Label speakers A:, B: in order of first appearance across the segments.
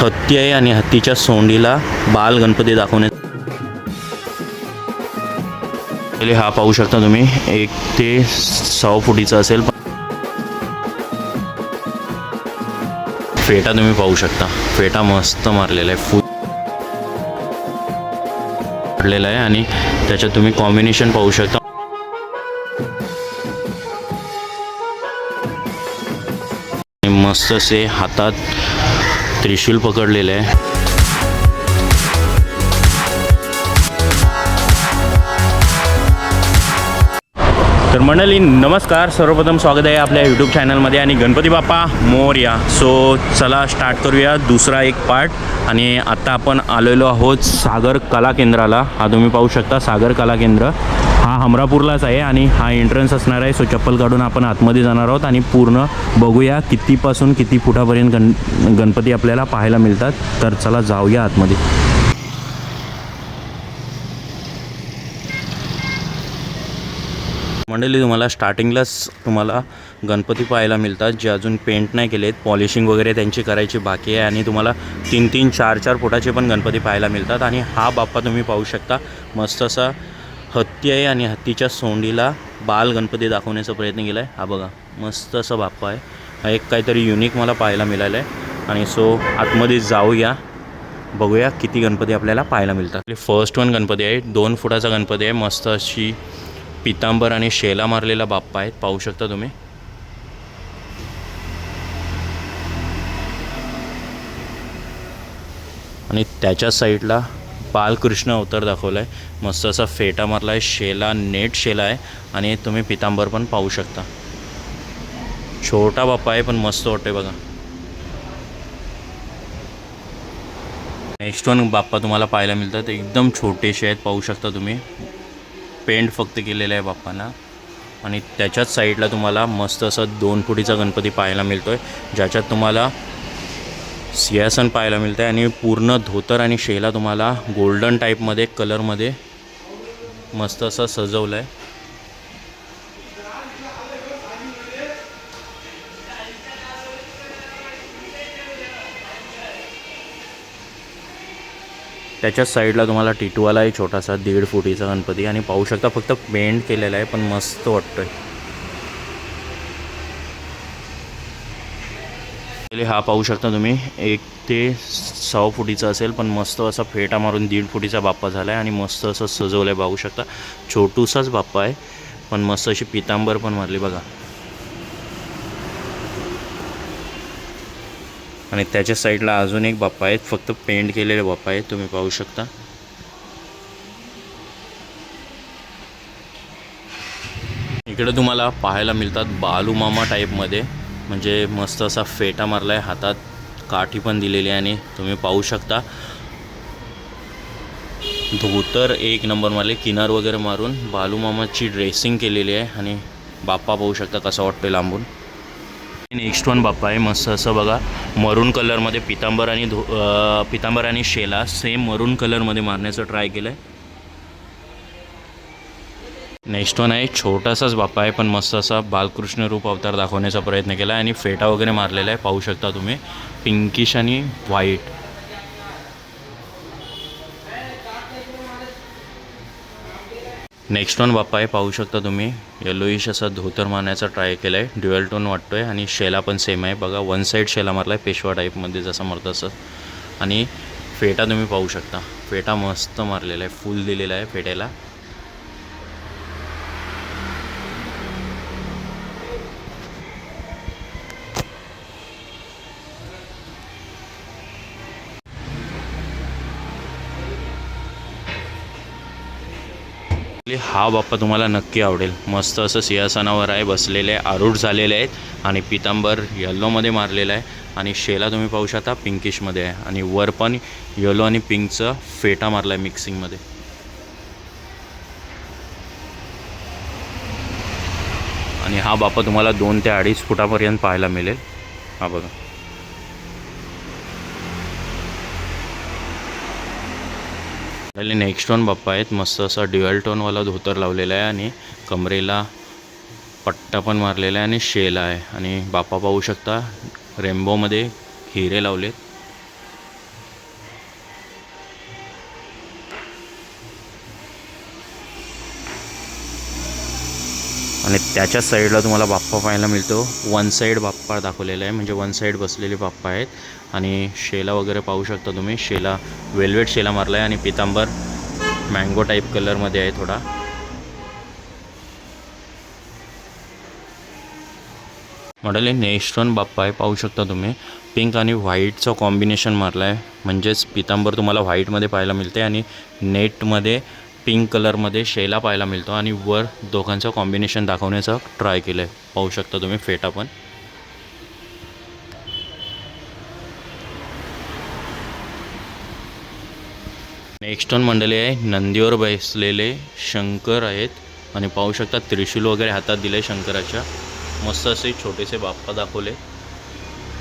A: हत्ती आहे आणि हत्तीच्या सोंडीला बाल गणपती दाखवण्यात पहिले हा पाहू शकता तुम्ही. एक ते सहा फुटीचा असेल. फेटा तुम्ही पाहू शकता. फेटा मस्त मारलेला आहे. फुल पडलेला आहे आणि त्याच्यात तुम्ही कॉम्बिनेशन पाहू शकता. मस्त असे हातात त्रिशूल पकडलेलं आहे. तर मंडळी नमस्कार. सर्वप्रथम स्वागत आहे आपल्या यूट्यूब चॅनलमध्ये आणि गणपती बाप्पा मोर्या. सो चला स्टार्ट करूया दुसरा एक पार्ट आणि आत्ता आपण आलेलो आहोत सागर कला केंद्राला. हा तुम्ही पाहू शकता सागर कला केंद्र. हा हमरापूरलाच आहे आणि हा एंट्रन्स असणार आहे. सो चप्पल काढून आपण आतमध्ये जाणार आहोत आणि पूर्ण बघूया कितीपासून किती फुटापर्यंत गण गणपती आपल्याला पाहायला मिळतात. तर चला जाऊया आतमध्ये. मंडळी तुम्हाला स्टार्टिंगलाच तुम्हाला गणपती पाहायला मिळतात. जे अजून पेंट नाही केलेत पॉलिशिंग वगैरे त्यांची करायची बाकी आहे आणि तुम्हाला तीन तीन चार चार फुटाचे पण गणपती पाहायला मिळतात. आणि हा बाप्पा तुम्ही पाहू शकता. मस्त असा हत्ती आहे आणि हत्तीच्या सोंडीला बाल गणपती दाखवण्याचा प्रयत्न केला आहे हा बघा मस्त असा बाप्पा आहे. हा एक काहीतरी युनिक मला पाहायला मिळालं आहे आणि सो आतमध्ये जाऊया. बघूया किती गणपती आपल्याला पाहायला मिळतात. फर्स्ट वन गणपती आहे. दोन फुटाचा गणपती आहे. मस्त अशी पितांबर आणि शेला मारलेला बाप्पा आहेत. पाहू शकता तुम्ही. आणि त्याच्या साईडला बालकृष्ण अवतार दाखवला आहे मस्त असा फेटा मारला आहे शेला नेट शेला आहे. आणि तुम्ही पितांबर पण पाहू शकता. छोटा बाप्पा आहे पण मस्त वाटते बघा. नेक्स्ट वन बाप्पा तुम्हाला पाहायला मिळतात. एकदम छोटेसे आहेत पाहू शकता तुम्ही. पेंट फक्त केलेलं आहे बाप्पांना. आणि त्याच्याच साईडला तुम्हाला मस्त असं दोन फुटीचा गणपती पाहायला मिळतो आहे ज्याच्यात तुम्हाला सिंहासन पाहायला मिळतं आहे आणि पूर्ण धोतर आणि शेला तुम्हाला गोल्डन टाईपमध्ये कलरमध्ये मस्त असं सजवलं आहे त्याच्याच साईडला तुम्हाला टिटवाला आहे छोटासा दीड फुटीचा गणपती आणि पाहू शकता फक्त पेंट केलेला आहे पण मस्त वाटतं आहे आपले हा पाहू शकता तुम्ही. एक ते सहा फुटीचा असेल पण मस्त असा फेटा मारून दीड फुटीचा बाप्पा झाला आहे आणि मस्त असं सजवलं आहे पाहू शकता. छोटूसाच बाप्पा आहे पण मस्त अशी पितांबर पण मारली बघा. आणि त्याच्या साईडला अजून एक बाप्पा आहेत फक्त पेंट केलेले बाप्पा आहेत तुम्ही पाहू शकता. इकडे तुम्हाला पाहायला मिळतात बालूमामा टाईपमध्ये म्हणजे मस्त असा फेटा मारला आहे हातात काठी पण दिलेली आहे आणि तुम्ही पाहू शकता. धोतर एक नंबर मारले किनार वगैरे मारून बालूमामाची ड्रेसिंग केलेली आहे आणि बाप्पा पाहू शकता कसा आहे लांबून. नेक्स्ट वन बाप्पा आहे मस्त असं बघा मरून कलरमध्ये पितांबर आणि धो पितांबर आणि शेला सेम मरून कलरमध्ये मारण्याचं ट्राय केलं आहे नेक्स्ट वन आहे छोटासाच बाप्पा आहे पण मस्त असा बालकृष्ण रूप अवतार दाखवण्याचा प्रयत्न केला आहे आणि फेटा वगैरे मारलेला आहे पाहू शकता तुम्ही. पिंकिश आणि व्हाईट. नेक्स्ट वन बाप्पा आहे पाहू शकता तुम्ही. येलोईश असा धोतर मारण्याचा ट्राय केला आहे ड्युअल टोन वाटतो आहे आणि शेला पण सेम आहे. बघा वन साईड शेला मारला आहे पेशवा टाईपमध्ये जसं मारतं तसं. आणि फेटा तुम्ही पाहू शकता. फेटा मस्त मारलेला आहे फुल दिलेला आहे फेट्याला. हा बाप्पा तुम्हाला नक्की आवडेल. मस्त असं सिंहासनावर आहे बसलेले आहे आरूढ झालेले आहेत आणि पितांबर यल्लोमध्ये मारलेला आहे आणि शेला तुम्ही पाहू शकता पिंकिशमध्ये आहे आणि वर पण येलो आणि पिंकचं फेटा मारला आहे मिक्सिंगमध्ये आणि हा बाप्पा तुम्हाला दोन ते अडीच फुटापर्यंत पाहायला मिळेल. हा बघा. पहिले नेक्स्ट वन बाप्पा आहेत. मस्त असा ड्युअल टोनवाला धोतर लावलेला आहे आणि कमरेला पट्टा पण मारलेला आहे आणि शेला आहे. आणि बाप्पा पाहू शकता रेम्बोमध्ये हिरे लावलेत. आणि त्याच्या साईडला तुम्हाला बाप्पा पाहायला मिळतो. वन साईड बाप्पा दाखवलेला आहे. म्हणजे वन साईड बसलेले बाप्पा आहेत. आणि शेला वगैरे पाहू शकता तुम्ही. शेला वेल्वेट शेला मारला आहे आणि पितांबर मँगो टाईप कलरमध्ये आहे थोडा. मॉडेल हे नेक्स्ट बाप्पा आहे. पाहू शकता तुम्ही. पिंक आणि व्हाईटचं कॉम्बिनेशन मारलं आहे म्हणजेच पितांबर तुम्हाला व्हाईटमध्ये पाहायला मिळते आणि नेटमध्ये पिंक कलरमध्ये शेला पाहायला मिळतो आणि वर दोघांचं कॉम्बिनेशन दाखवण्याचा ट्राय केलं आहे पाहू शकता तुम्ही फेटा पण. नेक्स्ट वन मंडळी आहे नंदीवर बसलेले शंकर आहेत. आणि पाहू शकता त्रिशूल वगैरे हातात दिले शंकराच्या. मस्त असे छोटेसे बाप्पा दाखवले.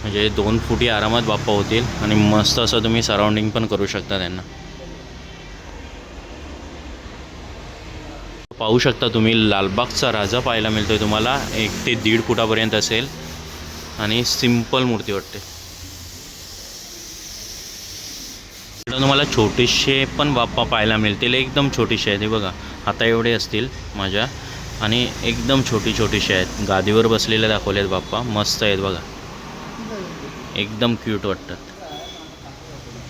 A: म्हणजे दोन फुटी आरामात बाप्पा होतील आणि मस्त असं तुम्ही सराउंडिंग पण करू शकता त्यांना. पाहू शकता तुम्ही लालबागचा राजा पाहायला मिळतो आहे तुम्हाला. एक ते दीड फुटापर्यंत असेल. आणि सिंपल मूर्ती वाटते. तुम्हाला छोटेसे पण बाप्पा पाहायला मिळतील. एकदम छोटीशी आहेत. हे बघा आता एवढे असतील माझ्या. आणि एकदम छोटी छोटीशी आहेत. गादीवर बसलेले दाखवले आहेत बाप्पा. मस्त आहेत बघा. एकदम क्यूट वाटतात.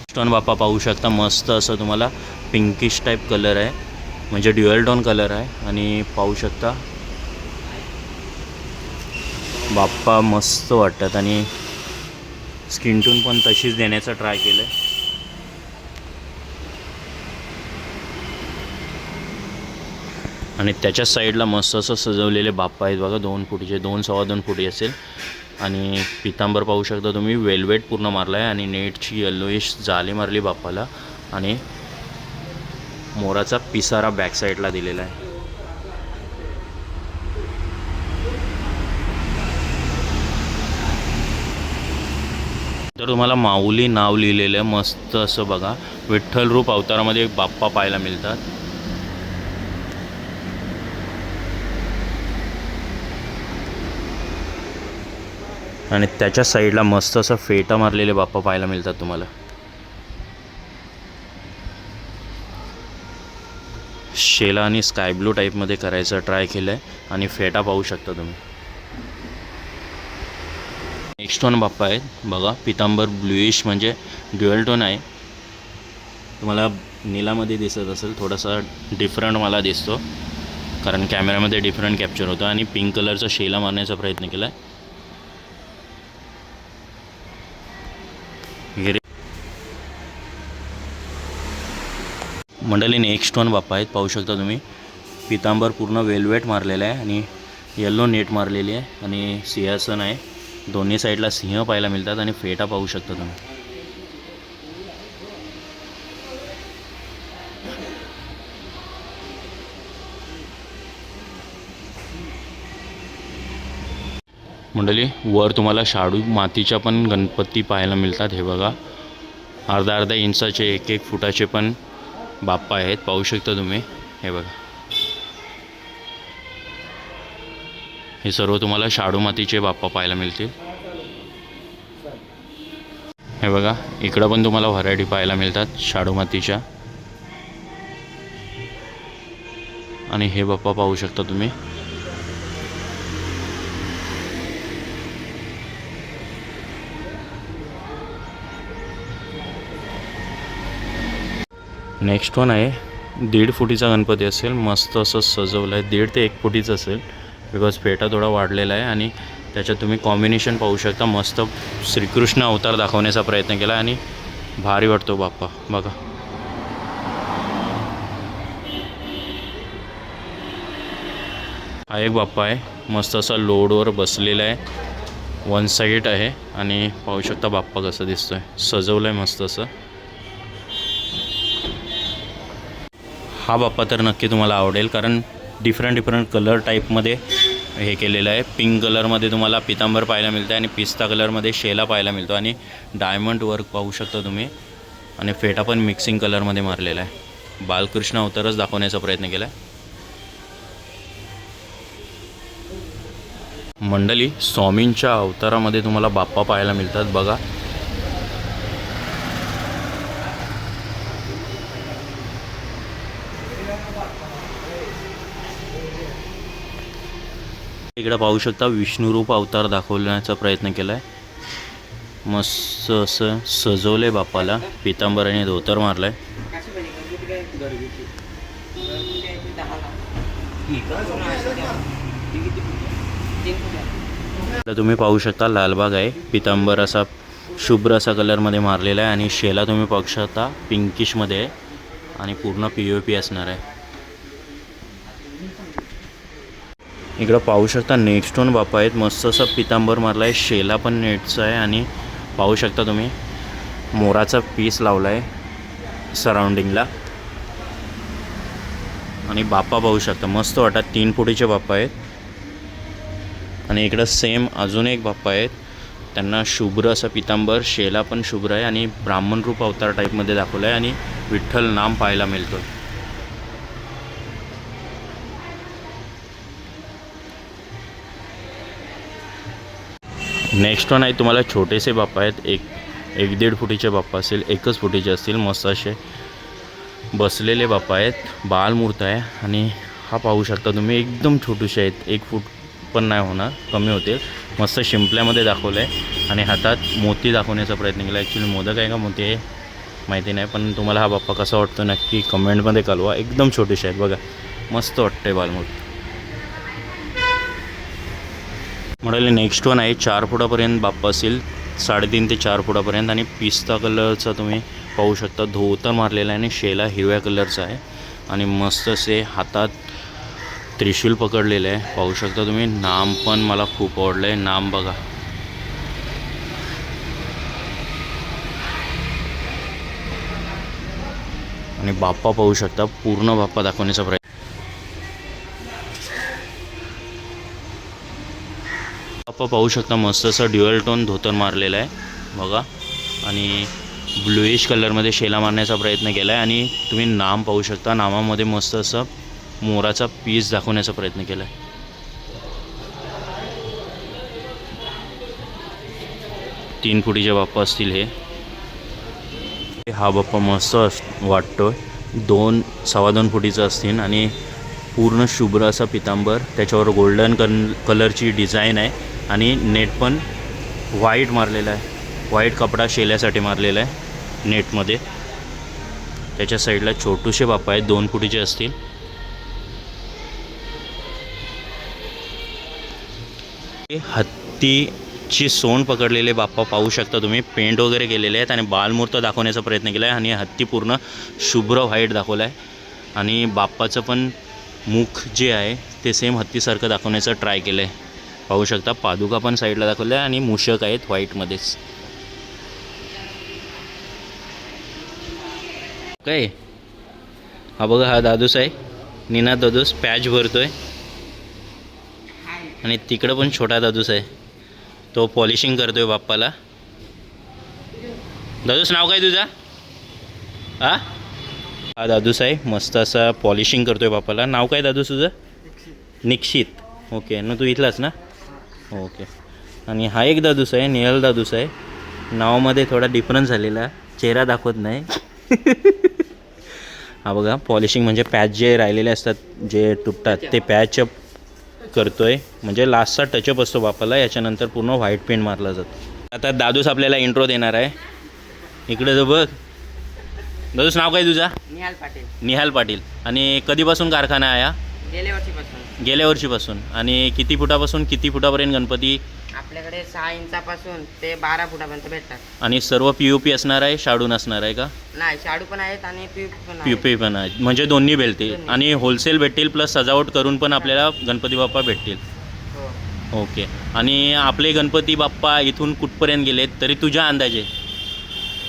A: स्टॉन बाप्पा पाहू शकता. मस्त असं तुम्हाला पिंकिश टाईप कलर आहे. म्हणजे ड्युअल टोन कलर आहे आणि पाहू शकता. बाप्पा मस्त वाटतात आणि स्किन टून पण तशीच देण्याचा ट्राय केलं आहे आणि त्याच्या साईडला मस्त असं सजवलेले बाप्पा आहेत बघा दोन फुटीचे दोन सव्वा दोन फुटी असेल. आणि पितांबर पाहू शकता तुम्ही वेलवेट पूर्ण मारला आहे आणि नेटची येल्लोइश जाली मारली बाप्पाला. आणि मोराचा पिसारा बॅक साईडला दिलेला आहे. तर तुम्हाला माऊली नाव लिहिलेलं आहे मस्त असं बघा. विठ्ठल रूप अवतारामध्ये बाप्पा पाहायला मिळतात. आणि त्याच्या साईडला मस्त असं फेटा मारलेले बाप्पा पाहायला मिळतात तुम्हाला. शेला आणि स्काय ब्लू टाईपमध्ये करायचं ट्राय केलं आहे आणि फेटा पाहू शकता तुम्ही. नेक्स्ट टोन बाप्पा आहेत. बघा पितांबर ब्लुईश म्हणजे ड्युअल टोन आहे. तुम्हाला निलामध्ये दिसत असेल थोडासा डिफरंट मला दिसतो. कारण कॅमेऱ्यामध्ये डिफरंट कॅप्चर होतं आणि पिंक कलरचा शेला मारण्याचा प्रयत्न केला आहे मंडळी नेक्स्ट वन बाप्पा आहेत पाहू शकता तुम्ही. पितांबर पूर्ण वेलवेट मारलेला आहे आणि येल्लो नेट मारलेली आहे आणि सिंहासन आहे. दोन्ही साईडला सिंह पाहायला मिळतात आणि फेटा पाहू शकता तुम्ही. मंडळी वर तुम्हाला शाडू मातीच्या पण गणपती पाहायला मिळतात हे बघा. अर्धा अर्धा इंचाचे एक एक फुटाचे पण बाप्पा आहेत पाहू शकता तुम्ही. हे बघा. हे सर्व तुम्हाला शाडू मातीचे बाप्पा पाहायला मिळतील. हे बघा इकडं पण तुम्हाला व्हरायटी पाहायला मिळतात शाडू मातीच्या. आणि हे बाप्पा पाहू शकता तुम्ही. नेक्स्ट वन आहे दीड फुटीचा गणपती असेल मस्त असं सजवलं आहे. दीड ते एक फुटीचं असेल बिकॉज पेटा थोडा वाढलेला आहे आणि त्याच्यात तुम्ही कॉम्बिनेशन पाहू शकता. मस्त श्रीकृष्ण अवतार दाखवण्याचा प्रयत्न केला आणि भारी वाटतो बाप्पा. बघा. हा एक बाप्पा आहे मस्त असा लोडवर बसलेला आहे. वन साईड आहे आणि पाहू शकता बाप्पा कसं दिसतोय. सजवलं आहे मस्त असं. हा बाप्पा तर नक्की तुम्हाला आवडेल कारण डिफरंट डिफरंट कलर टाईपमध्ये हे केलेलं आहे. पिंक कलरमध्ये तुम्हाला पितांबर पाहायला मिळतं आणि पिस्ता कलरमध्ये शेला पाहायला मिळतो. आणि डायमंड वर्क पाहू शकता तुम्ही. आणि फेटा पण मिक्सिंग कलरमध्ये मारलेला आहे. बालकृष्ण अवतारच दाखवण्याचा प्रयत्न केला आहे मंडळी स्वामींच्या अवतारामध्ये तुम्हाला बाप्पा पाहायला मिळतात. बघा इकडं पाहू शकता विष्णुरूप अवतार दाखवण्याचा प्रयत्न केला आहे मस्त असं सजवले बाप्पाला. पितांबराने धोतर मारलाय. आता तुम्ही पाहू शकता लालबाग आहे. पितांबर असा शुभ्र असा कलरमध्ये मारलेला आहे आणि शेला तुम्ही पाहू शकता पिंकिशमध्ये आहे आणि पूर्ण पी ओ पी असणार आहे. इकडं पाहू शकता नेट स्टोन बापा आहेत मस्त असं पितांबर मारला आहे शेला पण नेटचं आहे आणि पाहू शकता तुम्ही मोराचा पीस लावला आहे सराउंडिंगला आणि बाप्पा पाहू शकता मस्त वाटतात. तीन फुटीचे बाप्पा आहेत. आणि इकडं सेम अजून एक बाप्पा आहेत. त्यांना शुभ्र असं पितांबर शेला पण शुभ्र आहे. आणि ब्राह्मण रूप अवतार टाईपमध्ये दाखवलं आहे आणि विठ्ठल नाम पाहायला मिळतो आहे नेक्स्ट वन आहे तुम्हाला छोटेसे बाप्पा आहेत. एक एक दीड फुटीचे बाप्पा असेल एकच फुटीचे असतील. मस्त असे बसलेले बाप्पा आहेत. बालमूर्त आहे. आणि हा पाहू शकता तुम्ही एकदम छोटूसे आहेत. एक फूट पण नाही होणार कमी होतील. मस्त शिंपल्यामध्ये दाखवलं आहे आणि हातात मोती दाखवण्याचा प्रयत्न केला. ॲक्च्युली मोदक आहे का? मोती आहे. माहिती नाही. पण तुम्हाला हा बाप्पा कसा वाटतो नक्की कमेंटमध्ये कळवा. एकदम छोटेसे आहेत. बघा. मस्त वाटतं आहे बालमूर्त. म्हणाले नेक्स्ट वन आहे. चार फुटापर्यंत बाप्पा असेल साडेतीन ते चार फुटापर्यंत आणि पिस्ता कलरचा तुम्ही पाहू शकता. धोतर मारलेला आहे आणि शेला हिरव्या कलरचा आहे आणि मस्त असे हातात त्रिशूल पकडलेलं आहे. पाहू शकता तुम्ही नाम पण मला खूप आवडलं आहे नाम बघा. आणि बाप्पा पाहू शकता पूर्ण बाप्पा दाखवण्याचा प्रयत्न टप्पा पाहू शकता मस्त असं ड्युअल टोन धोतर मारलेलं आहे. बघा. आणि ब्लुईश कलरमध्ये शेला मारण्याचा प्रयत्न केला आहे आणि तुम्ही नाम पाहू शकता. नामामध्ये मस्त असं मोराचा पीस दाखवण्याचा प्रयत्न केला आहे तीन फुटीचे बाप्पा असतील हे. हा बाप्पा मस्त अस वाटतो दोन सव्वा दोन फुटीचं असतील आणि पूर्ण शुभ्र असा पितांबर. त्याच्यावर गोल्डन कन कलरची डिझाईन आहे. आणि नेट पण व्हाईट मारलेला आहे. व्हाईट कपडा शेल्यासाठी मारलेला आहे नेटमध्ये. त्याच्या साईडला छोटूसे बाप्पा आहेत दोन फुटीचे असतील. हत्तीची सोंड पकडलेले बाप्पा पाहू शकता तुम्ही. पेंट वगैरे केलेले आहेत आणि बालमूर्त दाखवण्याचा प्रयत्न केला आहे आणि हत्ती पूर्ण शुभ्र व्हाईट दाखवला आहे आणि बाप्पाचं पण मुख जे आहे ते सेम हत्तीसारखं दाखवण्याचं ट्राय केलं आहे पाहू शकता. पादुका पण साईडला दाखवल्या आणि मूषक आहेत व्हाईटमध्येच काय हा बघा हा दादूस आहे. निना दादूस पॅच भरतोय. आणि तिकडं पण छोटा दादूस आहे. तो पॉलिशिंग करतोय बाप्पाला. दादूस नाव काय तुझा? हा हा दादूस आहे. मस्त असा पॉलिशिंग करतोय बाप्पाला. नाव काय दादूस तुझं? निक्षित. ओके ना तू इथलाच ना? ओके. आणि हा एक दादूस आहे नेहल दादूस आहे. नावामध्ये थोडा डिफरन्स झालेला चेहरा दाखवत नाही. हा बघा पॉलिशिंग म्हणजे पॅच जे राहिलेले असतात जे तुटतात ते पॅच करतोय. म्हणजे लास्टचा टचअप असतो बापाला याच्यानंतर पूर्ण व्हाईट पेंट मारला जातो. आता दादूस आपल्याला इंट्रो देणार आहे. इकडे जो बघ. दादूस नाव काय तुझा?
B: निहाल पाटील.
A: निहाल पाटील. आणि कधीपासून कारखाना आहे हा?
B: गेल्या वर्षीपासून.
A: गेल्या वर्षीपासून आणि किती फुटापासून किती फुटापर्यंत गणपती
B: आपल्याकडे सहा इंचापासून ते बारा फुटापर्यंत भेटतात.
A: आणि सर्व पी यू पी असणार आहे शाडून असणार आहे का?
B: नाही शाडू पण आहेत आणि पीप पण
A: पी यू
B: आहेत
A: पी पण आहे म्हणजे दोन्ही भेटतील.
B: दोन्ही.
A: आणि होलसेल भेटतील प्लस सजावट करून पण आपल्याला गणपती बाप्पा भेटतील.
B: हो.
A: ओके आणि आपले गणपती बाप्पा इथून कुठपर्यंत गेलेत? तरी तुझ्या अंदाजे?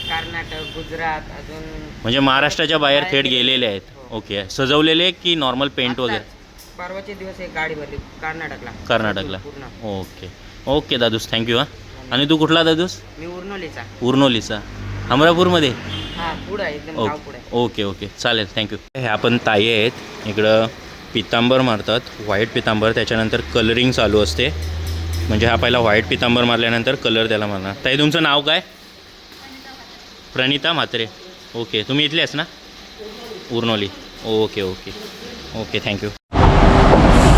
B: कर्नाटक गुजरात अजून
A: म्हणजे महाराष्ट्राच्या बाहेर थेट गेलेले आहेत.
B: हो.
A: ओके सजवलेले की नॉर्मल पेंट वगैरे?
B: आत्ताच परवाचे दिवस एक गाडी भरली कर्नाटकला.
A: कर्नाटकला.
B: पूर्ण.
A: ओके. ओके दादूस थँक्यू हां. आणि तू कुठला दादूस?
B: मी उर्नोलीचा.
A: उर्नोलीचा. अमरापूरमध्ये?
B: हा पुढं आहे एकदम गाव पुढे
A: ओके ओके ओके. चालेल थँक्यू हे आपण ताई आहेत. इकडं पितांबर मारतात व्हाईट पितांबर. त्याच्यानंतर कलरिंग चालू असते. म्हणजे हा पहिला व्हाईट पितांबर मारल्यानंतर कलर त्याला मारणार. ताई तुमचं नाव काय? प्रणिता म्हात्रे. ओके तुम्ही इथलेच ना? Urnoli. Okay okay. Okay thank you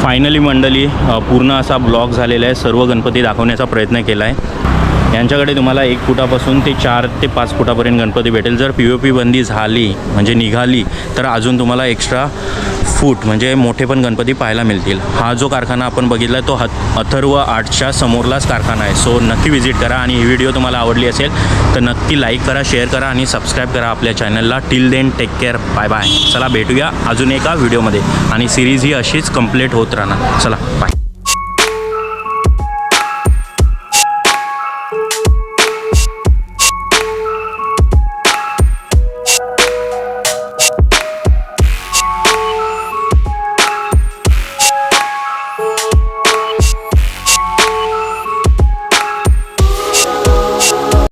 A: finally मंडळी पूर्ण असा ब्लॉक झालेला आहे. सर्व गणपती दाखवण्याचा प्रयत्न केला आहे. यांच्याकडे तुम्हाला एक फुटापासून ते चार ते पाच फुटापर्यंत गणपती भेटेल. जर पी ओ पी बंदी झाली म्हणजे निघाली तर अजून तुम्हाला एक्स्ट्रा फूट म्हणजे मोठे पण गणपती पाहायला मिळतील. हा जो कारखाना आपण बघितला तो हत अथर्व आर्टच्या समोरलाच कारखाना आहे. सो नक्की व्हिजिट करा आणि ही व्हिडिओ तुम्हाला आवडली असेल तर नक्की लाईक करा शेअर करा आणि सबस्क्राईब करा आपल्या चॅनलला till then take care bye bye चला भेटूया अजून एका व्हिडिओमध्ये आणि सिरीज ही अशीच कंप्लीट होत राहणार. चला बाय